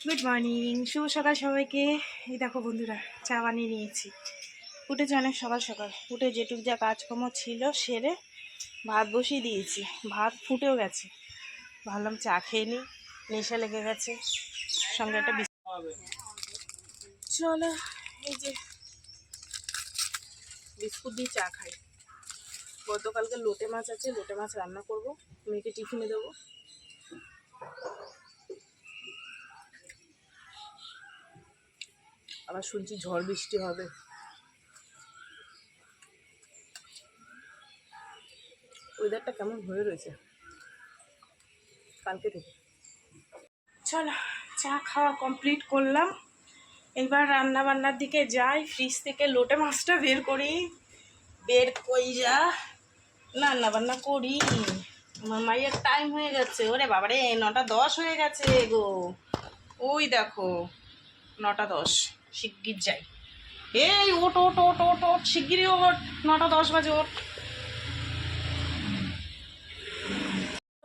Good morning শুভ সকাল সবাইকে। এই দেখো বন্ধুরা, চা বানিয়ে নিয়েছি। উঠেছে অনেক সকাল সকাল। উঠে যেটুক যা কাজকর্ম ছিল সেরে ভাত বসিয়ে দিয়েছি। ভাত ফুটেও গেছে। ভাবলাম চা খেয়ে নিই। নেশা লেগে গেছে। সঙ্গে একটা চলো, এই যে বিস্কুট দিয়ে চা খাই। গতকালকে লোটে মাছ আছে, লোটে মাছ রান্না করব। মেয়েকে টিফিনে দেবো। আবার শুনছি ঝড় বৃষ্টি হবে। ওয়েদারটা কেমন হয়ে রয়েছে? কালকে থেকে। চলো, চা খাওয়া কমপ্লিট করলাম। এবার রান্না বান্নার দিকে যাই। ফ্রিজ থেকে লোটে মাছটা বের করি। বের কই যা? রান্না বান্না করি। আমার মাইয়ের টাইম হয়ে গেছে। ওরে বাবারে, নটা দশ হয়ে গেছে গো। ওই দেখো, নটা দশ। শিগগির যাই। এই ওট ওট ওট ওট ওট শিগগিরই ওট নটা দশ বাজে ওট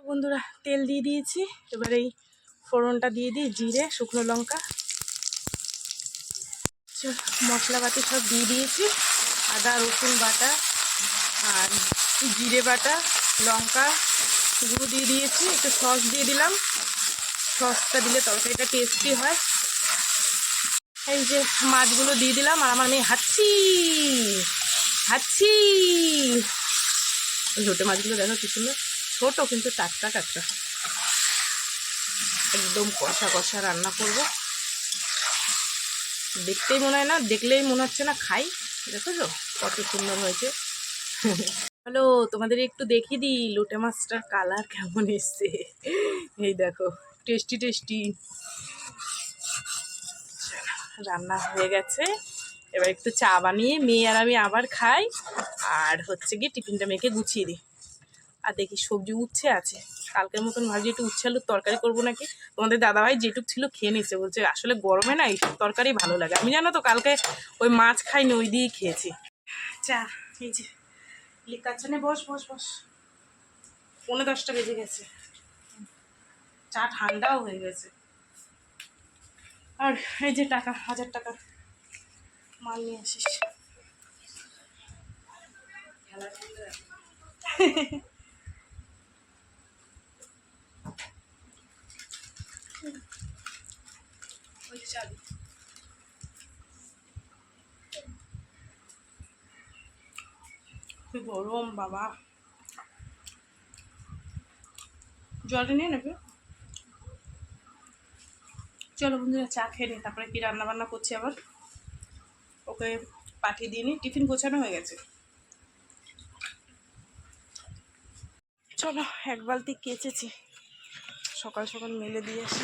বন্ধুরা, তেল দিয়ে দিয়েছি, এবার এই ফোড়নটা দিয়ে দিই, জিরে, শুকনো লঙ্কা। মশলাপাতি সব দিয়ে দিয়েছি, আদা, রসুন বাটা, আর জিরে বাটা, লঙ্কা গুঁড়ো দিয়ে দিয়েছি, একটু সস দিয়ে দিলাম। সসটা দিলে তরকারিটা টেস্টি হয়। এই যে মাছগুলো দিয়ে দিলাম আর আমার মেয়ে হাচ্ছি হাচ্ছি লোটে মাছগুলো দেখো কি সুন্দর। ছোটো কিন্তু টাটকা টাটকা। একদম কষা কষা রান্না করব। দেখতেই মনে হয় না, দেখলেই মনে হচ্ছে না খাই। দেখো তো কত সুন্দর হয়েছে। হ্যালো, তোমাদের একটু দেখিয়ে দিই, লোটে মাছটার কালার কেমন এসছে। এই দেখো টেস্টি টেস্টি রান্না হয়ে গেছে। এবার একটু চা বানিয়ে মেয়ে আর আমি আবার খাই। আর হচ্ছে গিয়ে টিফিনটা মেয়েকে গুছিয়ে দিই। আর দেখি সবজি উচ্ছে আছে। কালকের মতন ভাবছি একটু উচ্ছে আলুর তরকারি করব নাকি? তোমাদের দাদাভাই যেটুক ছিল খেয়ে নিচ্ছে বলছে, আসলে গরমে না এইসব তরকারি ভালো লাগে। আমি জানো তো, কালকে ওই মাছ খাইনি, ওই দিয়েই খেয়েছি। চা, এই যে লিকাচ্ছে না বস বস বস। পৌনে দশটা বেজে গেছে। চা ঠান্ডাও হয়ে গেছে। আর এই যে টাকা হাজার টাকা মাল নিয়ে আসিস। গরম বাবা। জলটা নিয়ে নেবে? চলো বন্ধুরা, চা খেয়ে নিই তারপরে কি রান্না বান্না করছি আবার? ওকে পাঠিয়ে দিয়ে নিই টিফিন গোছানো হয়ে গেছে। চলো, এক বালতি কেচেছি। সকাল সকাল মেলে দিয়ে আসি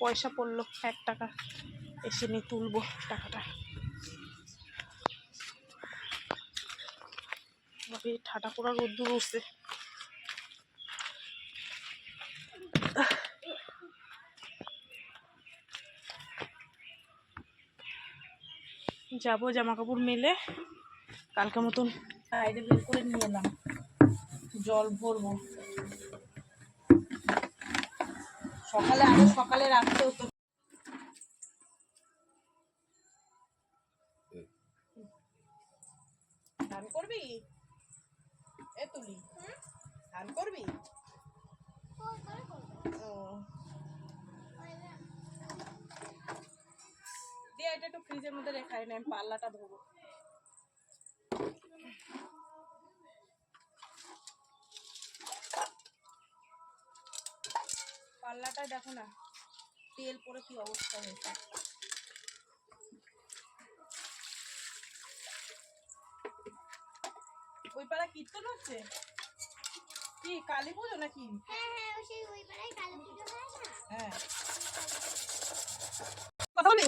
পয়সা পড়ল এক টাকা, এসে নিয়ে তুলবো টাকাটা। ঠাটা পোড়া রোদ্দুর উঠছে। যাব জামা কাপড় মেলে। কালকে মতন বাইরে বের করে নিয়ে এলাম। জল ভরবো। সকালে আরও সকালে রাখতে হতো। করবি? এ তুলি। ধান করবি? ও এটা একটু ফ্রিজের মধ্যে রেখাই না আমি পাল্লাটা ধরবো পাল্লাটা দেখো না তেল পরে কি অবস্থা হয়েছে। ওই পাড়া কীর্তন হচ্ছে? কি কালী পুজো নাকি? হ্যাঁ হ্যাঁ সেই ওই পাড়ায় কালী পুজো হয় না? হ্যাঁ। কথা বল।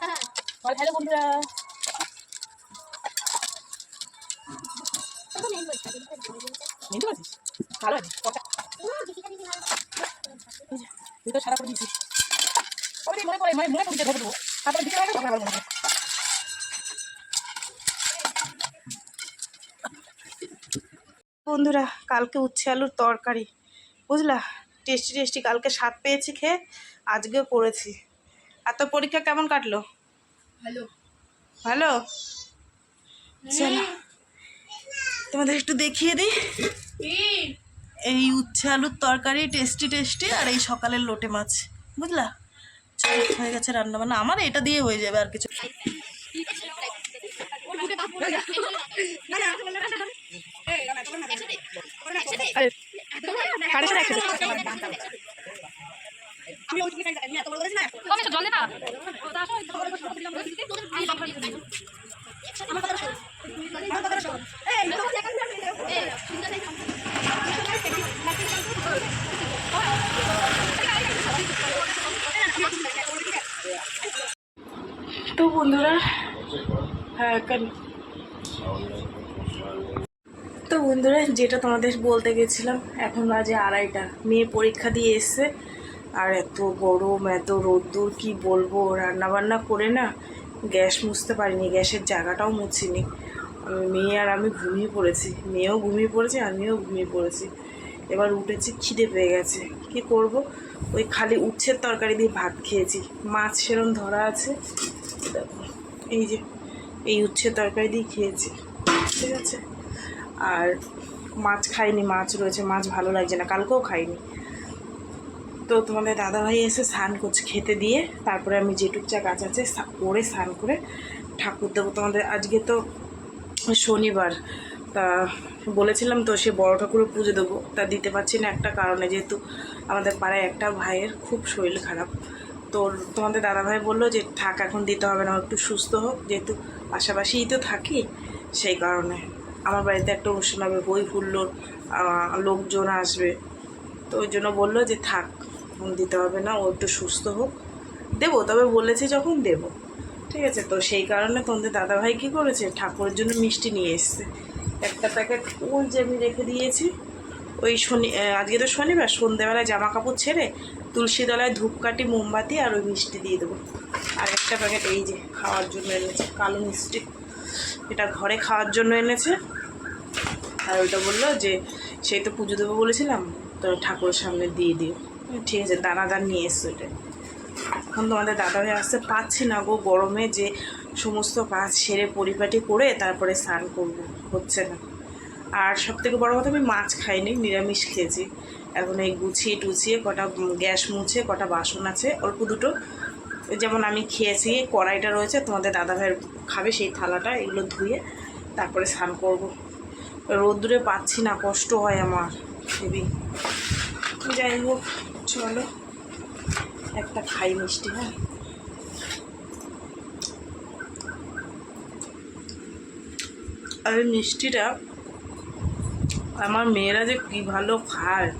হ্যাঁ বল। হ্যালো বন্ধুরা তো নেই বলতে দিদি তো বলে। বলতে নিতে পারছিস ভালো আছে কথা। হুম দিদিকা দিদি ভালো তুই তো সারা করে দিয়েছিস। ওই মনে করে মানে মনে করতে ধরে দেবো। তারপরে দিতে হবে তখন আবার মনে বন্ধুরা কালকে উচ্ছে আলুর তরকারি বুঝলা? টেস্টি টেস্টি কালকে স্বাদ পেয়েছি খেয়ে আজকেও করেছি আর তোর পরীক্ষা কেমন কাটলো ভালো ভালো চলো তোমাদের একটু দেখিয়ে দিই এই উচ্ছে আলুর তরকারি টেস্টি টেস্টি আর এই সকালের লোটে মাছ বুঝলা চলো হয়ে গেছে রান্না বান্না আমার এটা দিয়ে হয়ে যাবে আর কিছু তো হ্যাঁ তো বন্ধুরা যেটা তোমাদের বলতে গেছিলাম এখন বাজে আড়াইটা। মেয়ে পরীক্ষা দিয়ে এসছে। আর এত গরম এত রোদ্দুর কি বলব? রান্না বান্না করে না গ্যাস মুছতে পারিনি গ্যাসের জায়গাটাও মুছিনি। মেয়ে আর আমি ঘুমিয়ে পড়েছি। মেয়েও ঘুমিয়ে পড়েছে আমিও ঘুমিয়ে পড়েছি। এবার উঠেছি খিদে পেয়ে গেছে। কি করব? ওই খালি উচ্ছের তরকারি দিয়ে ভাত খেয়েছি। মাছ সেরম ধরা আছে। দেখো, এই যে, এই উচ্ছের তরকারি দিয়ে খেয়েছি, ঠিক আছে? আর মাছ খাইনি, মাছ রয়েছে, মাছ ভালো লাগছে না, কালকেও খাইনি। তো তোমাদের দাদাভাই এসে স্নান করছে খেতে দিয়ে, তারপরে আমি যেটুক চা গাছ আছে করে স্নান করে ঠাকুর দেবো। তোমাদের আজকে তো শনিবার, তা বলেছিলাম তো সে বড় ঠাকুরের পুজো দেবো, তা দিতে পারছি না একটা কারণে, যেহেতু আমাদের পাড়ায় একটা ভাইয়ের খুব শরীর খারাপ। তো তোমাদের দাদাভাই বলল যে থাক, এখন দিতে হবে না একটু সুস্থ হোক, যেহেতু পাশাপাশিই তো থাকি, সেই কারণে। আমার বাড়িতে একটা অনুষ্ঠান হবে, বই ফুল্লোর লোকজন আসবে। তো ওই জন্য বলল যে থাক দিতে হবে না, ও একটু সুস্থ হোক। দেবো, তবে বলেছে যখন দেবো। ঠিক আছে, তো সেই কারণে তোমাদের দাদাভাই কী করেছে? ঠাকুরের জন্য মিষ্টি নিয়ে এসছে। একটা প্যাকেট ওই যে আমি রেখে দিয়েছি, ওই শনি আজকে তো শনিবার সন্ধ্যেবেলায় জামা কাপড় ছেড়ে তুলসী তলায় ধূপকাঠি, মোমবাতি আর ওই মিষ্টি দিয়ে দেবো। আর একটা প্যাকেট এই যে খাওয়ার জন্য এনেছে, কালো মিষ্টি। এটা ঘরে খাওয়ার জন্য এনেছে। আর ওইটা বলল যে, সেই তো পুজো দেবো বলেছিলাম, তো ঠাকুরের সামনে দিয়ে দিও। ঠিক আছে, দানাদার নিয়ে এসছে ওটা এখন তোমাদের দাদাভাই আসতে পাচ্ছি না গো, গরমে যে সমস্ত কাজ সেরে পরিপাটি করে তারপরে স্নান করব, হচ্ছে না। আর সব থেকে বড়ো কথা আমি মাছ খাইনি, নিরামিষ খেয়েছি। এখন এই গুছিয়ে টুছিয়ে কটা গ্যাস মুছে, কটা বাসন আছে, অল্প দুটো। যেমন আমি খেয়েছি, কড়াইটা রয়েছে, তোমাদের দাদাভাইয়ের খাবে সেই থালাটা, এগুলো ধুয়ে তারপরে স্নান করব। রোদ্দুরে পাচ্ছি না, কষ্ট হয় আমার হেবি যাই হোক, চলো। একটা খাই মিষ্টি হ্যাঁ? আর মিষ্টিটা, আমার মেয়েরা যে কী ভালো খায়।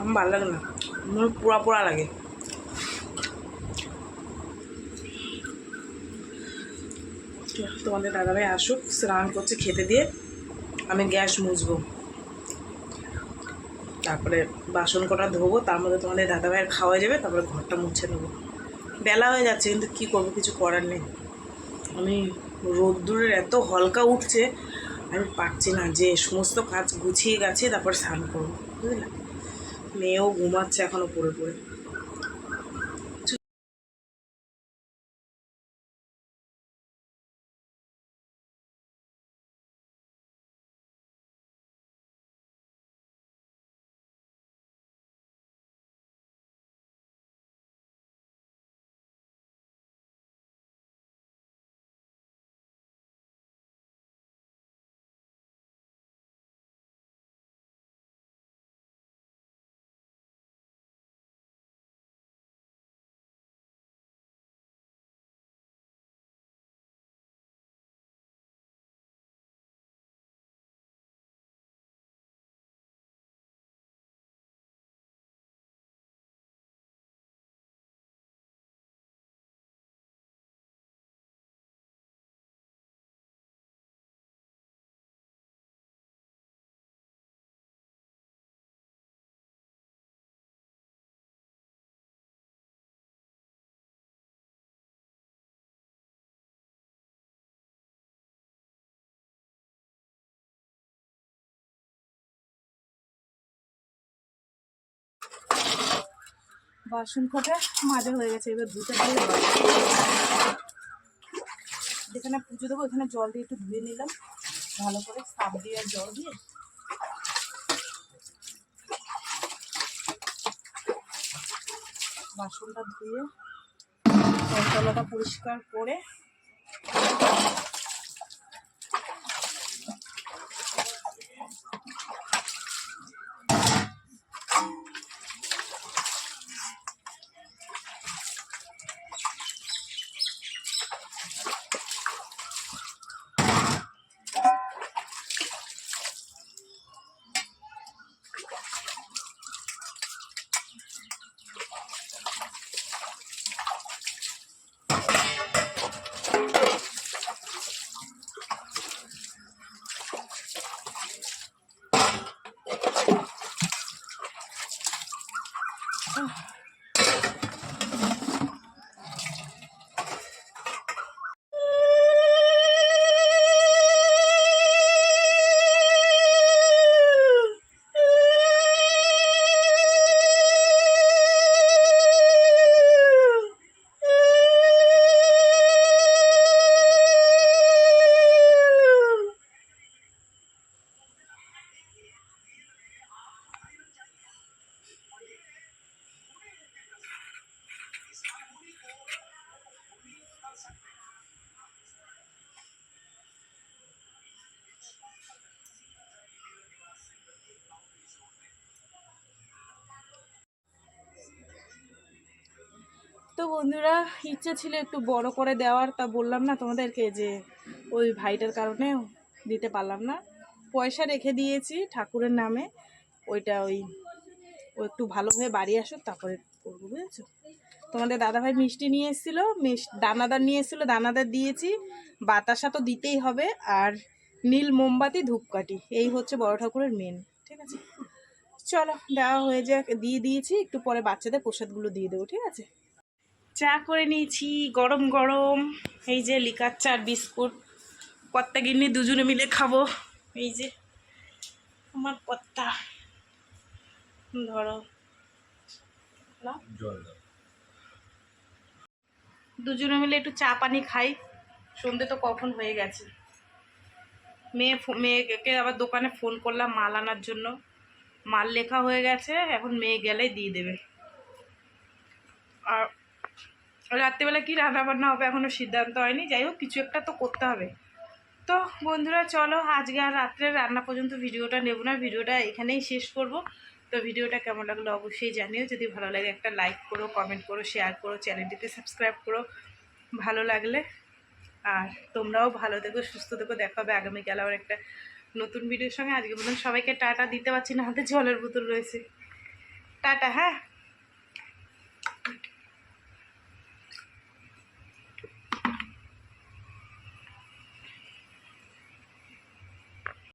আমার ভালো লাগে না। আমার পোড়া পোড়া লাগে। তোমাদের দাদাভাই আসুক, স্নান করছে, খেতে দিয়ে আমি গ্যাস মুছবো। তারপরে বাসন কটা ধোবো, তার মধ্যে তোমাদের দাদাভাইয়ের খাওয়া যাবে তারপরে ঘরটা মুছে নেব। বেলা হয়ে যাচ্ছে, কিন্তু কী করব, কিছু করার নেই। আমি রোদ্দুরের এত হলকা উঠছে, আমি পারছি না, যে সমস্ত কাজ গুছিয়ে গেছে, তারপর স্নান করব, বুঝলে? মেয়েও ঘুমাচ্ছে এখনও পড়ে পড়ে। বাসন কটা মাজা হয়ে গেছে, এবার ধুতে দিয়ে যেখানে পুজো দেবো এখানে জল দিয়ে একটু ধুয়ে নিলাম। ভালো করে সাপ দিয়ে আর জল দিয়ে। বাসনটা ধুয়ে তলাটা পরিষ্কার করে তো বন্ধুরা, ইচ্ছে ছিল একটু বড় করে দেওয়ার, তা বললাম না তোমাদেরকে যে ওই ভাইটার কারণে দিতে পারলাম না। পয়সা রেখে দিয়েছি ঠাকুরের নামে, ওইটা ওই, ও একটু ভালোভাবে বাড়ি আসুক, তারপরে করব, বুঝেছ? তোমাদের দাদাভাই মিষ্টি নিয়ে এসেছিল, মিষ, দানাদার নিয়ে এসেছিল, দানাদার দিয়েছি, বাতাসা তো দিতেই হবে, আর নীল মোমবাতি, ধূপকাঠি, এই হচ্ছে বড় ঠাকুরের মেন ঠিক আছে? চলো, দেওয়া হয়ে যাক, দিয়ে দিয়েছি, একটু পরে বাচ্চাদের প্রসাদগুলো দিয়ে দেবো, ঠিক আছে? চা করে নিয়েছি গরম গরম। এই যে লিকার চা আর বিস্কুট। কত্তা গিন্নি দুজনে মিলে খাব। এই যে আমার কত্তা ধরো। দুজনে মিলে একটু চা পানি খাই। সন্ধে তো কখন হয়ে গেছে। মেয়ে মেয়েকে আবার দোকানে ফোন করলাম মাল আনার জন্য। মাল লেখা হয়ে গেছে এখন মেয়ে গেলেই দিয়ে দেবে। আর রাত্রিবেলা কি রান্না বান্না হবে? এখনও সিদ্ধান্ত হয়নি। যাই হোক, কিছু একটা তো করতে হবে। তো বন্ধুরা, চলো আজকে আর রাত্রে রান্না পর্যন্ত ভিডিওটা নেব না। ভিডিওটা এখানেই শেষ করব। তো ভিডিওটা কেমন লাগল অবশ্যই জানিও। যদি ভালো লাগে একটা লাইক করো কমেন্ট করো শেয়ার করো চ্যানেলটিতে সাবস্ক্রাইব করো। ভালো লাগলে। আর তোমরাও ভালো থেকো, সুস্থ থেকো। দেখা হবে আগামীকাল আবার একটা নতুন ভিডিওর সঙ্গে। আজকে বলুন সবাইকে টাটা দিতে পারছি না, হাতে জলের বোতল রয়েছে। টাটা হ্যাঁ?